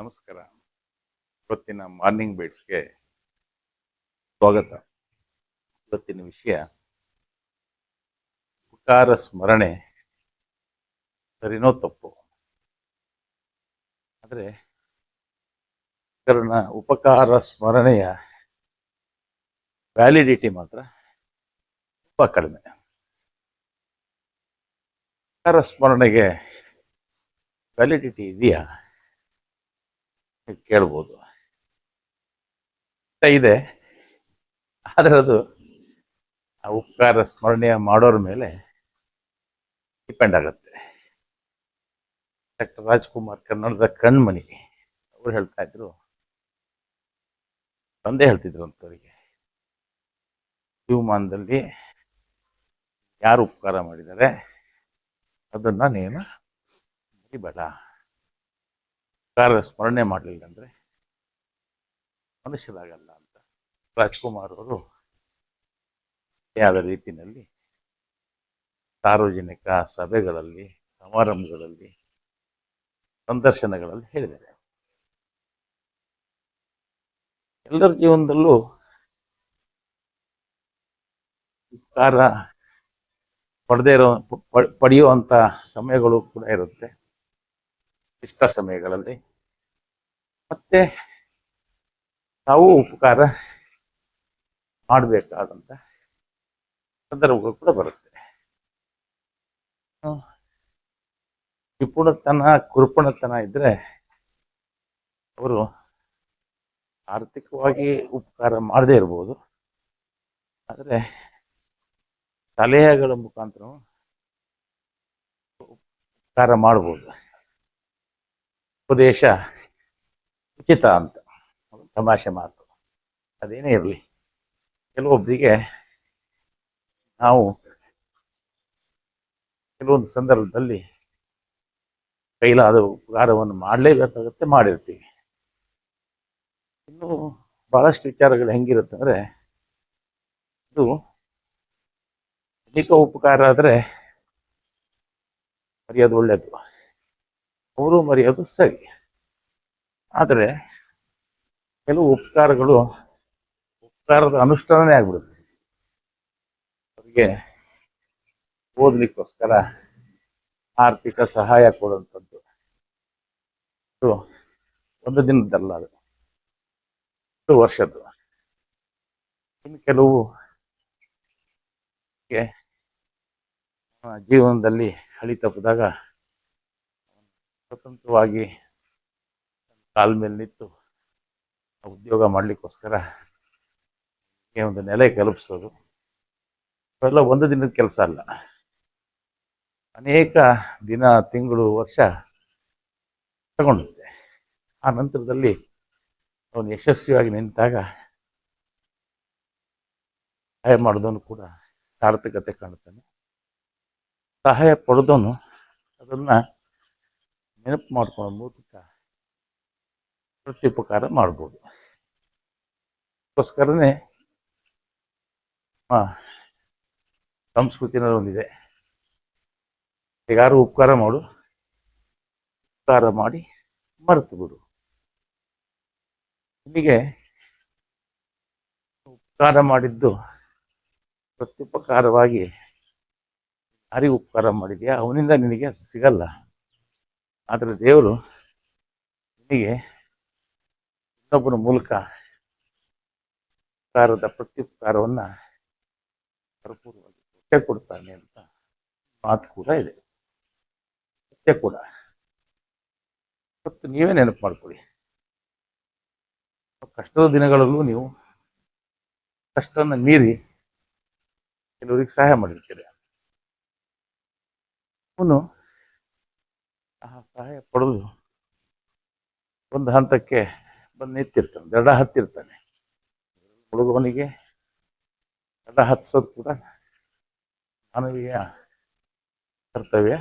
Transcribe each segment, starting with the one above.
ನಮಸ್ಕಾರ. ಇವತ್ತಿನ ಮಾರ್ನಿಂಗ್ ಬೇಡ್ಸ್ಗೆ ಸ್ವಾಗತ. ಇವತ್ತಿನ ವಿಷಯ ಉಪಕಾರ ಸ್ಮರಣೆ ಸರಿನೋ ತಪ್ಪು? ಆದರೆ ಇದರ ಉಪಕಾರ ಸ್ಮರಣೆಯ ವ್ಯಾಲಿಡಿಟಿ ಮಾತ್ರ ತುಂಬ ಕಡಿಮೆ. ಉಪಕಾರ ಸ್ಮರಣೆಗೆ ವ್ಯಾಲಿಡಿಟಿ ಇದೆಯಾ? ಕೇಳ್ಬೋದು. ಇದೆ. ಆದರೆ ಅದು ಆ ಉಪಕಾರ ಸ್ಮರಣೆಯ ಮಾಡೋರ ಮೇಲೆ ಡಿಪೆಂಡ್ ಆಗುತ್ತೆ. ಡಾಕ್ಟರ್ ರಾಜ್ಕುಮಾರ್ ಕನ್ನಡದ ಕಣ್ಮಣಿ ಅವ್ರು ಹೇಳ್ತಾ ಇದ್ರು. ತಂದೆ ಹೇಳ್ತಿದ್ರು ಅಂತವರಿಗೆ. ಜೀವಮಾನದಲ್ಲಿ ಯಾರು ಉಪಕಾರ ಮಾಡಿದ್ದಾರೆ, ಅದನ್ನ ನೀನು ಮರಿಬೇಡ. ಉಪಕಾರ ಸ್ಮರಣೆ ಮಾಡಲಿಲ್ಲ ಅಂದರೆ ಮನುಷ್ಯರಾಗಲ್ಲ ಅಂತ ರಾಜ್ಕುಮಾರ್ ಅವರು ಯಾವ ರೀತಿಯಲ್ಲಿ ಸಾರ್ವಜನಿಕ ಸಭೆಗಳಲ್ಲಿ, ಸಮಾರಂಭಗಳಲ್ಲಿ, ಸಂದರ್ಶನಗಳಲ್ಲಿ ಹೇಳಿದ್ದಾರೆ. ಎಲ್ಲರ ಜೀವನದಲ್ಲೂ ಉಪಕಾರ ಪಡೆದೇ ಇರೋ ಪಡೆಯುವಂಥ ಸಮಯಗಳು ಕೂಡ ಇರುತ್ತೆ. ಇಷ್ಟ ಸಮಯಗಳಲ್ಲಿ. ಮತ್ತೆ ನಾವು ಉಪಕಾರ ಮಾಡಬೇಕಾದಂಥ ಸಂದರ್ಭಗಳು ಕೂಡ ಬರುತ್ತೆ. ನಿಪುಣತನ, ಕುರುಪಣತನ ಇದ್ರೆ ಅವರು ಆರ್ಥಿಕವಾಗಿ ಉಪಕಾರ ಮಾಡದೇ ಇರ್ಬೋದು. ಆದರೆ ಸಲಹೆಗಳ ಮುಖಾಂತರ ಉಪಕಾರ ಮಾಡ್ಬೋದು. ಉಪದೇಶ ಉಚಿತ ಅಂತ. ತಮಾಷೆ ಮಾತು. ಅದೇನೇ ಇರಲಿ. ಕೆಲವೊಬ್ಬರಿಗೆ ನಾವು ಕೆಲವೊಂದು ಸಂದರ್ಭದಲ್ಲಿ ಕೈಲಾದ ಉಪಕಾರವನ್ನು ಮಾಡಲೇಬೇಕಾಗುತ್ತೆ, ಮಾಡಿರ್ತೀವಿ. ಇನ್ನು ಬಹಳಷ್ಟು ವಿಚಾರಗಳು ಹೆಂಗಿರುತ್ತೆ ಅಂದರೆ ಇದು ಅಧಿಕ ಉಪಕಾರ ಆದರೆ ಮರೆಯೋದು ಒಳ್ಳೆಯದು ಅವರು ಮರೆಯೋದು ಸರಿ. ಆದರೆ ಕೆಲವು ಉಪಕಾರಗಳು ಉಪಕಾರದ ಅನುಷ್ಠಾನನೇ ಆಗ್ಬಿಡುತ್ತೆ. ಅವರಿಗೆ ಓದಲಿಕ್ಕೋಸ್ಕರ ಆರ್ಥಿಕ ಸಹಾಯ ಕೊಡುವಂಥದ್ದು. ಒಂದು ದಿನದಲ್ಲ ಅದು. ಒಂದು ವರ್ಷದ್ದು. ಇನ್ನು ಕೆಲವು ಜೀವನದಲ್ಲಿ ಹಳಿ ತಪ್ಪಿದಾಗ ಸ್ವತಂತ್ರವಾಗಿ ಕಾಲ ಮೇಲೆ ನಿಂತು ಉದ್ಯೋಗ ಮಾಡಲಿಕ್ಕೋಸ್ಕರ ಒಂದು ನೆಲೆ ಕಲ್ಪಿಸೋದು. ಅವೆಲ್ಲ ಒಂದು ದಿನದ ಕೆಲಸ ಅಲ್ಲ. ಅನೇಕ ದಿನ, ತಿಂಗಳು, ವರ್ಷ ತಗೊಂಡಿದ್ದೆ ಆ ನಂತರದಲ್ಲಿ ಅವನು ಯಶಸ್ವಿಯಾಗಿ ನಿಂತಾಗ ಸಹಾಯ ಮಾಡಿದವನು ಕೂಡ ಸಾರ್ಥಕತೆ ಕಾಣುತ್ತಾನೆ. ಸಹಾಯ ಪಡೆದವನು ಅದನ್ನ ನೆನಪು ಮಾಡ್ಕೊಳ್ಳೋ ಮೂಲಕ ಪ್ರತ್ಯುಪಕಾರ ಮಾಡ್ಬೋದು. ಅದಕ್ಕೋಸ್ಕರನೇ ಆ, ಸಂಸ್ಕೃತಿನಲ್ಲಿ ಒಂದಿದೆ. ಯಾರು ಉಪಕಾರ ಮಾಡು. ಉಪಕಾರ ಮಾಡಿ ಮರೆತು ಬಿಡು. ನಿಮಗೆ ಉಪಕಾರ ಮಾಡಿದ್ದು ಪ್ರತ್ಯುಪಕಾರವಾಗಿ ಯಾರಿಗೆ ಉಪಕಾರ ಮಾಡಿದ್ಯಾ? ಅವನಿಂದ ನಿನಗೆ ಸಿಗಲ್ಲ. ಆದರೆ ದೇವರು ನಿಮಗೆ ಇನ್ನೊಬ್ಬರ ಮೂಲಕ ಉಪಕಾರದ ಪ್ರತ್ಯುಪಕಾರವನ್ನು ಭರಪೂರ್ವಾಗಿ ಸತ್ಯ ಕೊಡ್ತಾನೆ ಅಂತ ಮಾತು ಕೂಡ ಇದೆ. ಸತ್ಯ ಕೂಡ. ಮತ್ತು ನೀವೇ ನೆನಪು ಮಾಡ್ಕೊಳ್ಳಿ. ಕಷ್ಟದ ದಿನಗಳಲ್ಲೂ ನೀವು ಕಷ್ಟನ ಮೀರಿ ಕೆಲವರಿಗೆ ಸಹಾಯ ಮಾಡಿರ್ತೀರಿ. ಅವನು ಸಹಾಯ ಪಡೆದು ಒಂದು ಹಂತಕ್ಕೆ ಬಂದು ನಿಂತಿರ್ತಾನೆ, ದಡ ಹತ್ತಿರ್ತಾನೆ. ಹುಡುಗವನಿಗೆ ದಡ ಹತ್ತಿಸೋದು ಕೂಡ ಮಾನವೀಯ ಕರ್ತವ್ಯ.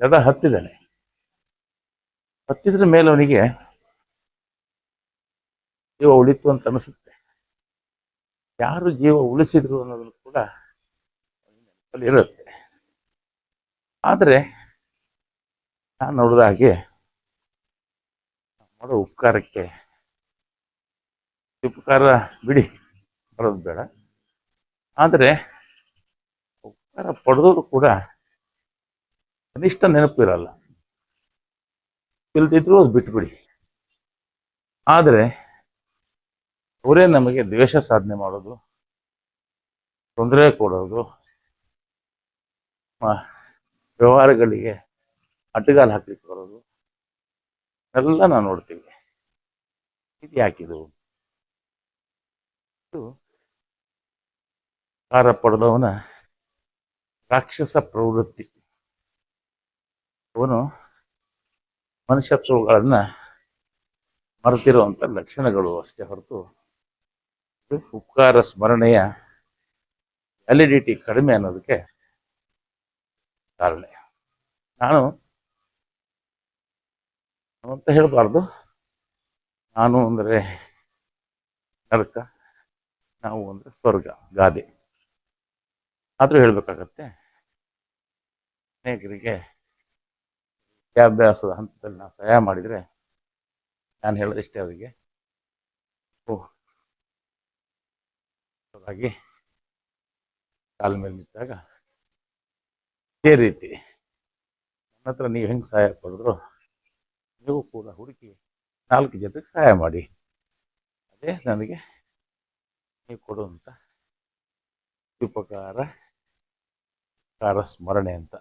ದಡ ಹತ್ತಿದ್ದಾನೆ. ಹತ್ತಿದ್ರ ಮೇಲೆ ಅವನಿಗೆ ಜೀವ ಉಳಿತು ಅಂತ ಅನಿಸುತ್ತೆ. ಯಾರು ಜೀವ ಉಳಿಸಿದ್ರು ಅನ್ನೋದನ್ನು ಕೂಡ ಇರುತ್ತೆ. ಆದರೆ ನಾನು ನೋಡಿದ ಹಾಗೆ ಮಾಡೋ ಉಪಕಾರಕ್ಕೆ ಉಪಕಾರ ಬಿಡಿ, ಬರೋದು ಬೇಡ. ಆದರೆ ಉಪಕಾರ ಪಡೆದವರು ಕೂಡ ಕನಿಷ್ಠ ನೆನಪು ಇರಲ್ಲ. ಇಲ್ದಿದ್ರು ಅದು ಬಿಟ್ಬಿಡಿ. ಆದರೆ ಅವರೇ ನಮಗೆ ದ್ವೇಷ ಸಾಧನೆ ಮಾಡೋದು, ತೊಂದರೆ ಕೊಡೋದು ವ್ಯವಹಾರಗಳಿಗೆ ಅಡ್ಡಗಾಲು ಹಾಕ್ಲಿಕ್ಕೆ ಬರೋದು. ಎಲ್ಲ ನಾವು ನೋಡ್ತೀವಿ ಇದು ಯಾಕಿದು? ಇದು ಕಾರ ಪಡೆದವನ ರಾಕ್ಷಸ ಪ್ರವೃತ್ತಿ. ಅವನು ಮನುಷ್ಯತ್ವಗಳನ್ನು ಮರೆತಿರುವಂಥ ಲಕ್ಷಣಗಳು ಅಷ್ಟೇ ಹೊರತು ಉಪಕಾರ ಸ್ಮರಣೆಯ ವ್ಯಾಲಿಡಿಟಿ ಕಡಿಮೆ ಅನ್ನೋದಕ್ಕೆ ಕಾರಣ. ನಾನು ನಾನು ಅಂತ ಹೇಳಬಾರ್ದು. ನಾನು ಅಂದರೆ ನರಕ, ನಾವು ಅಂದರೆ ಸ್ವರ್ಗ, ಗಾದೆ. ಆದರೂ ಹೇಳಬೇಕಾಗತ್ತೆ. ಅನೇಕರಿಗೆ ವಿದ್ಯಾಭ್ಯಾಸದ ಹಂತದಲ್ಲಿ ನಾನು ಸಹಾಯ ಮಾಡಿದರೆ ನಾನು ಹೇಳೋದಿಷ್ಟೇ ಅವರಿಗೆ ಹಾಗಾಗಿ ಕಾಲ ಮೇಲೆ ನಿಂತಾಗ ಇದೇ ರೀತಿ. ನನ್ನ ಹತ್ರ ನೀವು ಹೆಂಗೆ ಸಹಾಯ ಪಡೆದ್ರು ನೀವು ಕೂಡ ಹುಡುಕಿ ನಾಲ್ಕು ಜನರಿಗೆ ಸಹಾಯ ಮಾಡಿ. ಅದೇ ನನಗೆ ನೀವು ಕೊಡುವಂಥ ಉಪಕಾರ ಉಪಕಾರ ಸ್ಮರಣೆ ಅಂತ.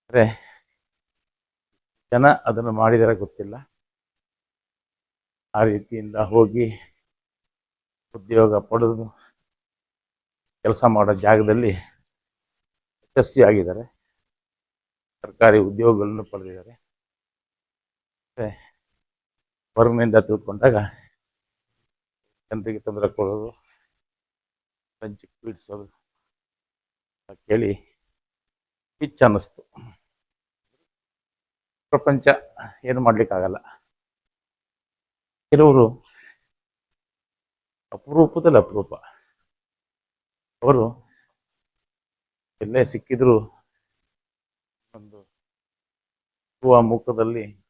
ಅಂದರೆ ಜನ ಅದನ್ನು ಮಾಡಿದರೆ ಗೊತ್ತಿಲ್ಲ. ಆ ರೀತಿಯಿಂದ ಹೋಗಿ ಉದ್ಯೋಗ ಪಡೆದು ಕೆಲಸ ಮಾಡೋ ಜಾಗದಲ್ಲಿ ಯಶಸ್ವಿಯಾಗಿದ್ದಾರೆ. ಸರ್ಕಾರಿ ಉದ್ಯೋಗಗಳನ್ನು ಪಡೆದಿದ್ದಾರೆ. ಹೊರಗಿನಿಂದ ತಿಳ್ಕೊಂಡಾಗ ಜನರಿಗೆ ತೊಂದರೆ ಕೊಡೋದು ಪಂಚಕ್ಕೆ ಪೀಡಿಸೋದು ಕೇಳಿ ಪಿಚ್ ಅನ್ನಿಸ್ತು. ಪ್ರಪಂಚ ಏನು ಮಾಡಲಿಕ್ಕಾಗಲ್ಲ. ಕೆಲವರು ಅಪರೂಪದಲ್ಲಿ ಅಪರೂಪ. ಅವರು ಎಲ್ಲೇ ಸಿಕ್ಕಿದ್ರು ಒಂದು ಹೂವ ಮುಖದಲ್ಲಿ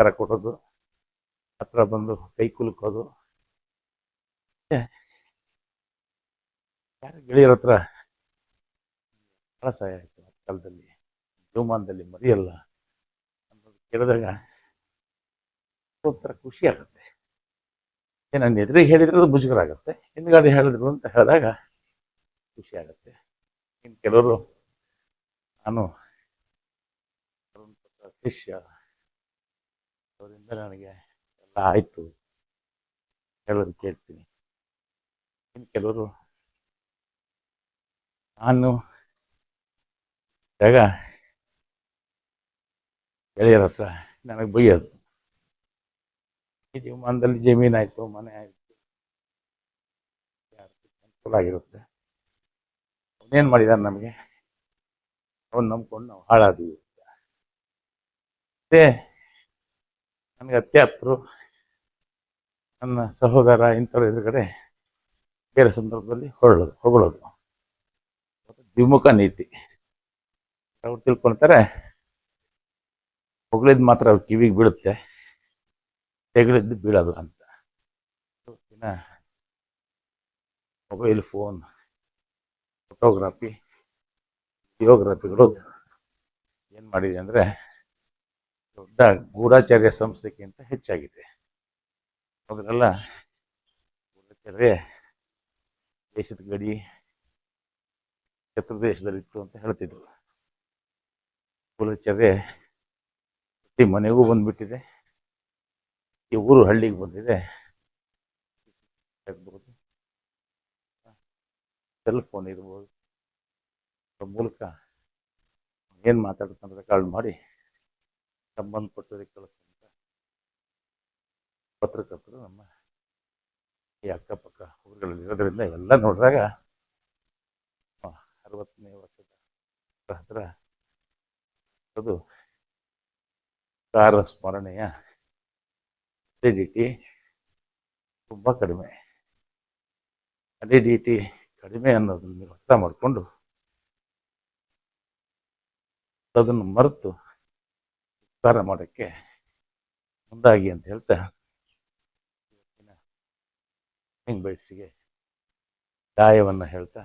ಕರ ಕೊಡೋದು ಹತ್ರ ಬಂದು ಕೈ ಕುಲುಕೋದು. ಯಾರು ಯಾರ ಗೆಳೆಯರ ಹತ್ರ ಬಹಳ ಸಹಾಯ ಆಯಿತು ಆ ಕಾಲದಲ್ಲಿ. ಜೀವಮಾನದಲ್ಲಿ ಮರೆಯಲ್ಲ. ಅನ್ನೋದು ಕೇಳಿದಾಗ ಒಂಥರ ಖುಷಿ ಆಗುತ್ತೆ. ನನ್ನ ಎದುರಿಗೆ ಹೇಳಿದ್ರೆ ಅದು ಮುಜುಗರ ಆಗುತ್ತೆ ಹಿಂದ್ಗಡೆ ಹೇಳಿದ್ರು ಅಂತ ಹೇಳಿದಾಗ ಖುಷಿ ಆಗುತ್ತೆ. ಇನ್ನು ಕೆಲವರು ನಾನು ಶಿಷ್ಯ ಅವರಿಂದ ನನಗೆ ಎಲ್ಲ ಆಯಿತು. ಹೇಳೋದು ಕೇಳ್ತೀನಿ. ಇನ್ನು ಕೆಲವರು ನಾನು ಜಾಗ ಗೆಳೆಯರ ಹತ್ರ ನನಗೆ ಬೈಯೋದು. ಈ ಜೀವಮಾನದಲ್ಲಿ ಜಮೀನಾಯಿತು ಮನೆ ಆಯಿತು. ಅನುಕೂಲ ಆಗಿರುತ್ತೆ. ಅವನೇನು ಮಾಡಿದಾನೆ ನಮಗೆ? ಅವನು ನಂಬ್ಕೊಂಡು ನಾವು ಹಾಳಾದ್ವಿ. ಮತ್ತೆ ನನಗೆ ಅತ್ಯಾಪ್ತರು ನನ್ನ ಸಹೋದರ ಇಂಥವ್ರ ಎದುರುಗಡೆ ಬೇರೆ ಸಂದರ್ಭದಲ್ಲಿ ಹೊರಳೋದು, ಹೊಗಳೋದು. ದ್ವಿಮುಖ ನೀತಿ. ಅವ್ರು ತಿಳ್ಕೊಳ್ತಾರೆ ಹೊಗಳಿದ್ದು ಮಾತ್ರ ಅವ್ರ ಕಿವಿಗೆ ಬೀಳುತ್ತೆ ತೆಗಳಿದ್ದು ಬೀಳಲ್ಲ ಅಂತ. ಇವತ್ತಿನ ಮೊಬೈಲ್, ಫೋನ್, ಫೋಟೋಗ್ರಾಫಿ, ವಿಡಿಯೋಗ್ರಫಿಗಳು ಏನು ಮಾಡಿದೆ ಅಂದರೆ ದೊಡ್ಡ ಗೂಢಾಚಾರ್ಯ ಸಂಸ್ಥೆಗಿಂತ ಹೆಚ್ಚಾಗಿದೆ. ಮೊದಲೆಲ್ಲ ಗೂಢಾಚಾರ್ಯ ದೇಶದ ಗಡಿ ಶತ್ರು ದೇಶದಲ್ಲಿತ್ತು ಅಂತ ಹೇಳ್ತಿದ್ರು. ಗೂಢಾಚಾರ್ಯ ಪ್ರತಿ ಮನೆಗೂ ಬಂದ್ಬಿಟ್ಟಿದೆ. ಈ ಊರು ಹಳ್ಳಿಗೆ ಬಂದಿದೆ. ಸೆಲ್ ಫೋನ್ ಇರ್ಬೋದು. ಮೂಲಕ ಏನು ಮಾತಾಡ್ತಾನೆ ರೆಕಾರ್ಡ್ ಮಾಡಿ ಸಂಬಂಧಪಟ್ಟವರಿಗೆ ಕಳಿಸುವಂಥ ಪತ್ರಕರ್ತರು ನಮ್ಮ ಈ ಅಕ್ಕಪಕ್ಕ ಊರುಗಳಲ್ಲಿ ಇರೋದ್ರಿಂದ ಇವೆಲ್ಲ ನೋಡಿದಾಗ ಅರವತ್ತನೇ ವರ್ಷದ ಹತ್ರ ಅದು ಕಾರ ಸ್ಮರಣೆಯ ಅಲಿಡಿಟಿ ತುಂಬ ಕಡಿಮೆ. ಅಲಿಡಿಟಿ ಕಡಿಮೆ ಅನ್ನೋದನ್ನು ನೀವು ಅರ್ಥ ಮಾಡಿಕೊಂಡು ಅದನ್ನು ಮರೆತು ಉಪಕಾರ ಮಾಡೋಕ್ಕೆ ಮುಂದಾಗಿ ಅಂತ ಹೇಳ್ತಾ ಇವತ್ತಿನ ಬೈಟ್ಸಿಗೆ ದಾಯವನ್ನು ಹೇಳ್ತಾ